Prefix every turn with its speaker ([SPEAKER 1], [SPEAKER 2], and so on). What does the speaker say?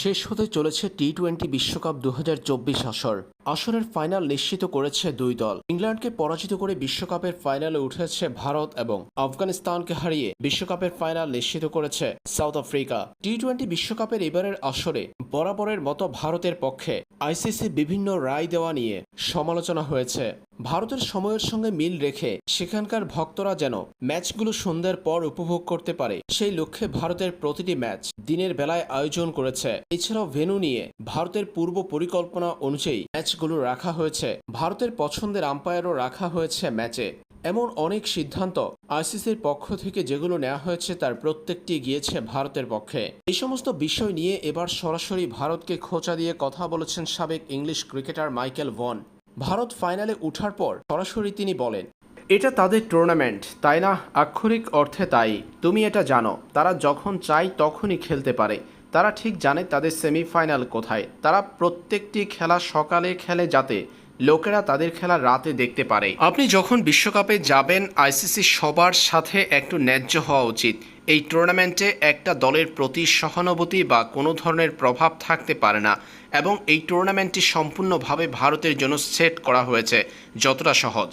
[SPEAKER 1] শেষ হতে চলেছে টি টোয়েন্টি বিশ্বকাপ দু হাজার চব্বিশ আসর। আসরের ফাইনাল নিশ্চিত করেছে দুই দল। ইংল্যান্ডকে পরাজিত করে বিশ্বকাপের ফাইনালে উঠেছে ভারত এবং আফগানিস্তানকে হারিয়ে বিশ্বকাপের ফাইনাল নিশ্চিত করেছে সাউথ আফ্রিকা। টি টোয়েন্টি বিশ্বকাপের এবারের আসরে বরাবরের মতো ভারতের পক্ষে আইসিসি বিভিন্ন রায় দেওয়া নিয়ে সমালোচনা হয়েছে। ভারতের সময়ের সঙ্গে মিল রেখে সেখানকার ভক্তরা যেন ম্যাচগুলো সন্ধ্যার পর উপভোগ করতে পারে, সেই লক্ষ্যে ভারতের প্রতিটি ম্যাচ দিনের বেলায় আয়োজন করেছে। এছাড়াও ভেন্যু নিয়ে ভারতের পূর্ব পরিকল্পনা অনুযায়ী ম্যাচগুলো রাখা হয়েছে। ভারতের পছন্দের আম্পায়ারও রাখা হয়েছে ম্যাচে। এমন অনেক সিদ্ধান্ত আইসিসির পক্ষ থেকে যেগুলো নেওয়া হয়েছে তার প্রত্যেকটি গিয়েছে ভারতের পক্ষে। এই সমস্ত বিষয় নিয়ে এবার সরাসরি ভারতকে খোঁচা দিয়ে কথা বলেছেন সাবেক English cricketer Michael Vaughan. Bharat ফাইনালে ওঠার পর সরাসরি তিনি বলেন, এটা তাদের টুর্নামেন্ট তাই না? আক্ষরিক অর্থে তাই। তুমি এটা জানো, তারা যখন চায় তখনই খেলতে পারে। তারা ঠিক জানে তাদের সেমিফাইনাল কোথায়। তারা প্রত্যেকটি খেলা সকালে খেলে যাতে লোকেরা তাদের খেলা রাতে দেখতে পারে। আপনি যখন বিশ্বকাপে যাবেন, আইসিসি সবার সাথে একটু ন্যায্য হওয়া উচিত। এই টুর্নামেন্টে একটা দলের প্রতি সহানুভূতি বা কোনো ধরনের প্রভাব থাকতে পারে না এবং এই টুর্নামেন্টটি সম্পূর্ণভাবে ভারতের জন্য সেট করা হয়েছে, যতটা সহজ।